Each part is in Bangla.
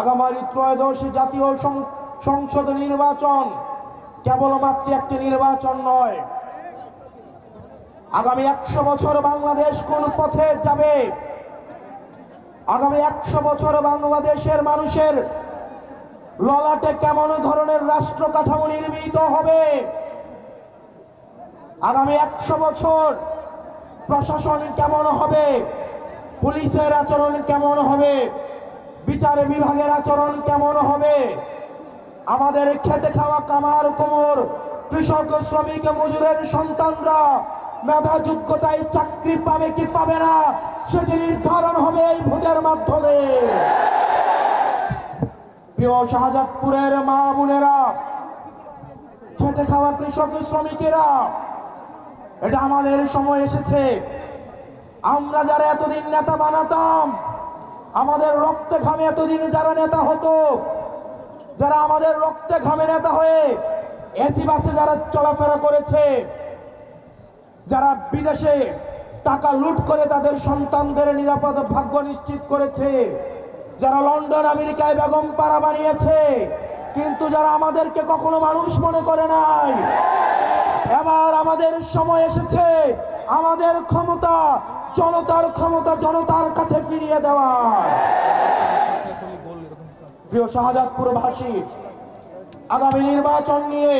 আগামী ত্রয়োদশ জাতীয় সংসদ নির্বাচন কেবলমাত্র একটি নির্বাচন নয়। আগামী একশো বছর বাংলাদেশ কোন পথে যাবে? আগামী একশো বছর বাংলাদেশের মানুষের ললাটে কেমন ধরনের রাষ্ট্র কাঠামো নির্মিত হবে? আগামী একশো বছর প্রশাসন কেমন হবে? পুলিশের আচরণ কেমন হবে? বিচার বিভাগের আচরণ কেমন হবে? আমাদের খেটে খাওয়া কামার কোমর, কৃষক শ্রমিক মজুরের সন্তানরা মেধা যোগ্যতায় চাকরি পাবে কি পাবে না, সেটি নির্ধারণ হবে এই ভোটের মাধ্যমে। প্রিয় শাহজাদপুরের মা বোনেরা, খেটে খাওয়া কৃষক শ্রমিকেরা, এটা আমাদের সময় এসেছে। আমরা যারা এতদিন নেতা বানাতাম আমাদের রক্তে ঘামে এতদিন যারা নেতা হতো, যারা আমাদের রক্তে ঘামে নেতা হয়ে এসি বাসে যারা চলাফেরা করেছে, যারা বিদেশে টাকা লুট করে তাদের সন্তানদের নিরাপদ ভাগ্য নিশ্চিত করেছে, যারা লন্ডন, আমেরিকায় বেগম পাড়া বানিয়েছে, কিন্তু যারা আমাদেরকে কখনো মানুষ মনে করে নাই এবার আমাদের সময় এসেছে। আমাদের ক্ষমতা জনতার ক্ষমতা জনতার কাছে ফিরিয়ে দেওয়া প্রিয় শাহজাদপুরবাসী, আগামী নির্বাচন নিয়ে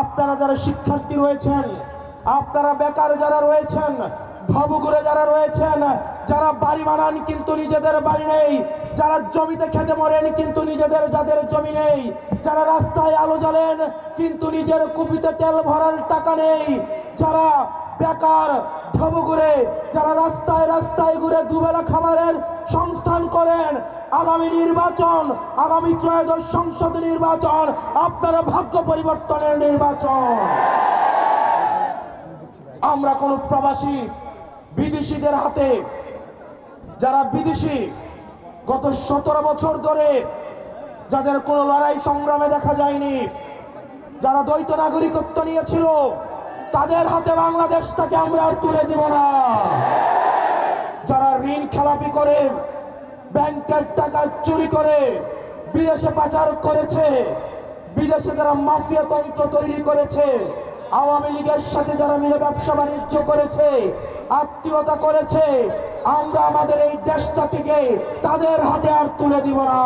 আপনারা যারা শিক্ষার্থী রয়েছেন, আপনারা বেকার যারা রয়েছেন ভবঘুরে যারা রয়েছেন, যারা বাড়ি বানান কিন্তু নিজেদের বাড়ি নেই, যারা জমিতে খেটে মরেন কিন্তু নিজেদের যাদের জমি নেই, যারা রাস্তায় আলো জ্বালেন কিন্তু নিজের কুপিতে তেল ভরার টাকা নেই, যারা বেকার ভবঘুরে, যারা রাস্তায় রাস্তায় ঘুরে দুবেলা খাবারের সংস্থান করেন, আগামী নির্বাচন, আগামী ত্রয়োদশ সংসদ নির্বাচন, আপনারা ভাগ্য পরিবর্তনের নির্বাচন। আমরা কোন প্রবাসী বিদেশিদের হাতে, যারা বিদেশি, গত সতেরো বছর ধরে যাদের কোনো লড়াই সংগ্রামে দেখা যায়নি, যারা দ্বৈত নাগরিকত্ব নিয়েছিল, তাদের হাতে বাংলাদেশটাকে আমরা আর তুলে দিব না। যারা ঋণ খেলাপি করে, ব্যাংকের টাকা চুরি করে, বিদেশে পাচার করেছে, বিদেশে যারা মাফিয়া তন্ত্র তৈরি করেছে, আওয়ামী লীগের সাথে যারা মিলে ব্যবসা বাণিজ্য করেছে আত্মীয়তা করেছে আমরা আমাদের এই দেশটা থেকে তাদের হাতে আর তুলে দিব না।